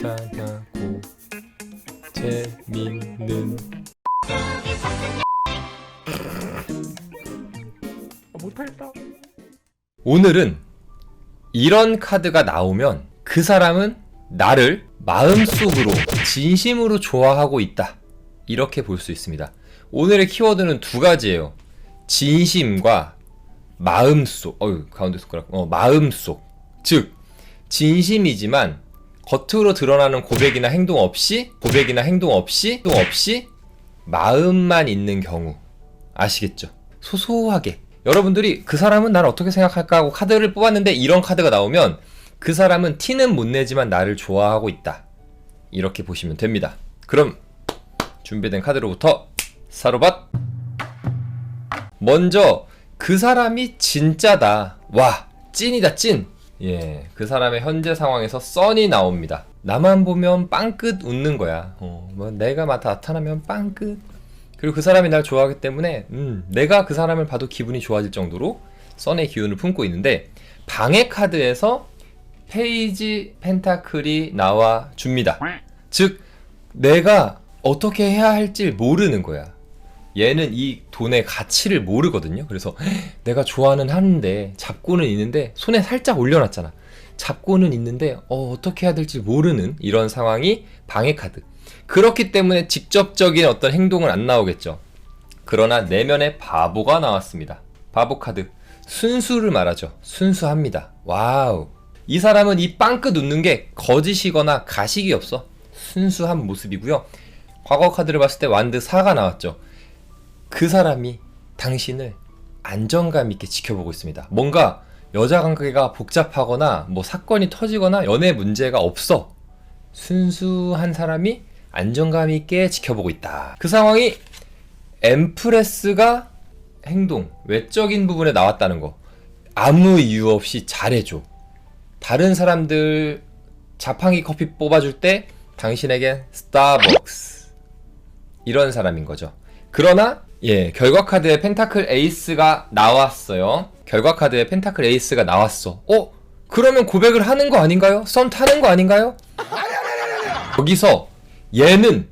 간단하고 재밌는 못하겠다. 오늘은 이런 카드가 나오면 그 사람은 나를 마음속으로 진심으로 좋아하고 있다. 이렇게 볼 수 있습니다. 오늘의 키워드는 두 가지예요. 진심과 마음속. 어유 가운데 손가락. 어, 마음속. 즉 진심이지만 겉으로 드러나는 고백이나 행동 없이 고백이나 행동 없이 행동 없이 마음만 있는 경우 아시겠죠? 소소하게 여러분들이 그 사람은 나를 어떻게 생각할까 하고 카드를 뽑았는데 이런 카드가 나오면 그 사람은 티는 못 내지만 나를 좋아하고 있다. 이렇게 보시면 됩니다. 그럼 준비된 카드로부터 사로밭 먼저 그 사람이 진짜다. 와, 찐이다, 찐. 예, 그 사람의 현재 상황에서 썬이 나옵니다. 나만 보면 빵끝 웃는 거야. 어, 뭐 내가 막 나타나면 빵끝. 그리고 그 사람이 날 좋아하기 때문에 음, 내가 그 사람을 봐도 기분이 좋아질 정도로 썬의 기운을 품고 있는데 방해 카드에서 페이지 펜타클이 나와 줍니다. 즉 내가 어떻게 해야 할지 모르는 거야. 얘는 이 돈의 가치를 모르거든요. 그래서 내가 좋아는 하는데 잡고는 있는데 손에 살짝 올려놨잖아. 잡고는 있는데 어, 어떻게 해야 될지 모르는 이런 상황이 방해 카드. 그렇기 때문에 직접적인 어떤 행동은 안 나오겠죠. 그러나 내면에 바보가 나왔습니다. 바보 카드. 순수를 말하죠. 순수합니다. 와우. 이 사람은 이 빵끝 웃는 게 거짓이거나 가식이 없어. 순수한 모습이고요. 과거 카드를 봤을 때 완드 4가 나왔죠. 그 사람이 당신을 안정감 있게 지켜보고 있습니다. 뭔가 여자 관계가 복잡하거나 뭐 사건이 터지거나 연애 문제가 없어. 순수한 사람이 안정감 있게 지켜보고 있다. 그 상황이 엠프레스가 행동, 외적인 부분에 나왔다는 거. 아무 이유 없이 잘해줘. 다른 사람들 자판기 커피 뽑아줄 때 당신에겐 스타벅스. 이런 사람인 거죠. 그러나 예, 결과 카드에 펜타클 에이스가 나왔어요. 결과 카드에 펜타클 에이스가 나왔어. 어? 그러면 고백을 하는 거 아닌가요? 썸 타는 거 아닌가요? 여기서 얘는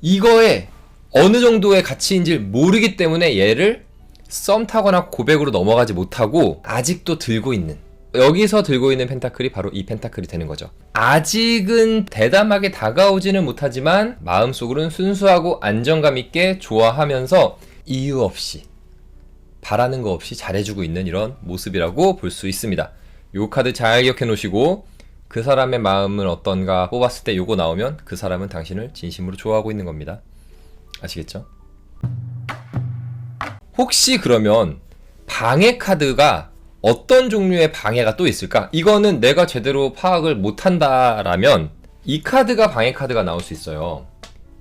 이거에 어느 정도의 가치인지 모르기 때문에 얘를 썸 타거나 고백으로 넘어가지 못하고 아직도 들고 있는 여기서 들고 있는 펜타클이 바로 이 펜타클이 되는 거죠. 아직은 대담하게 다가오지는 못하지만 마음속으로는 순수하고 안정감 있게 좋아하면서 이유 없이 바라는 거 없이 잘해주고 있는 이런 모습이라고 볼 수 있습니다. 요 카드 잘 기억해 놓으시고 그 사람의 마음은 어떤가 뽑았을 때 요거 나오면 그 사람은 당신을 진심으로 좋아하고 있는 겁니다. 아시겠죠? 혹시 그러면 방해 카드가 어떤 종류의 방해가 또 있을까? 이거는 내가 제대로 파악을 못한다라면 이 카드가 방해 카드가 나올 수 있어요.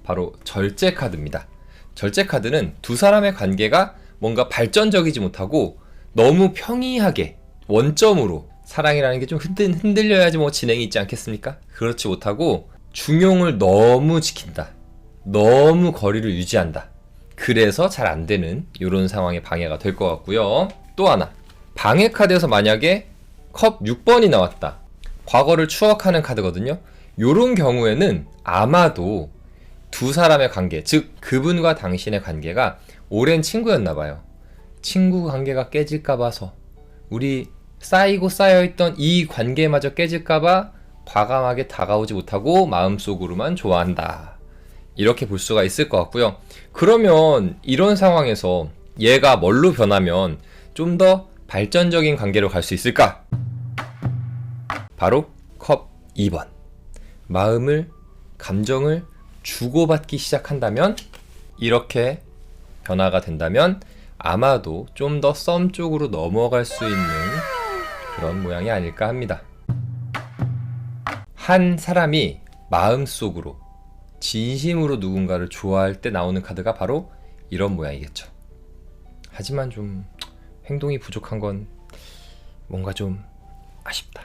바로 절제 카드입니다. 절제 카드는 두 사람의 관계가 뭔가 발전적이지 못하고 너무 평이하게 원점으로 사랑이라는 게 좀 흔들, 흔들려야지 뭐 진행이 있지 않겠습니까? 그렇지 못하고 중용을 너무 지킨다. 너무 거리를 유지한다. 그래서 잘 안 되는 이런 상황의 방해가 될 것 같고요. 또 하나. 방해 카드에서 만약에 컵 6번이 나왔다. 과거를 추억하는 카드거든요. 요런 경우에는 아마도 두 사람의 관계, 즉 그분과 당신의 관계가 오랜 친구였나 봐요. 친구 관계가 깨질까 봐서 우리 쌓이고 쌓여있던 이 관계마저 깨질까 봐 과감하게 다가오지 못하고 마음속으로만 좋아한다. 이렇게 볼 수가 있을 것 같고요. 그러면 이런 상황에서 얘가 뭘로 변하면 좀 더 발전적인 관계로 갈 수 있을까? 바로 컵 2번. 마음을, 감정을 주고받기 시작한다면 이렇게 변화가 된다면 아마도 좀 더 썸 쪽으로 넘어갈 수 있는 그런 모양이 아닐까 합니다. 한 사람이 마음속으로 진심으로 누군가를 좋아할 때 나오는 카드가 바로 이런 모양이겠죠. 하지만 좀 행동이 부족한 건 뭔가 좀 아쉽다.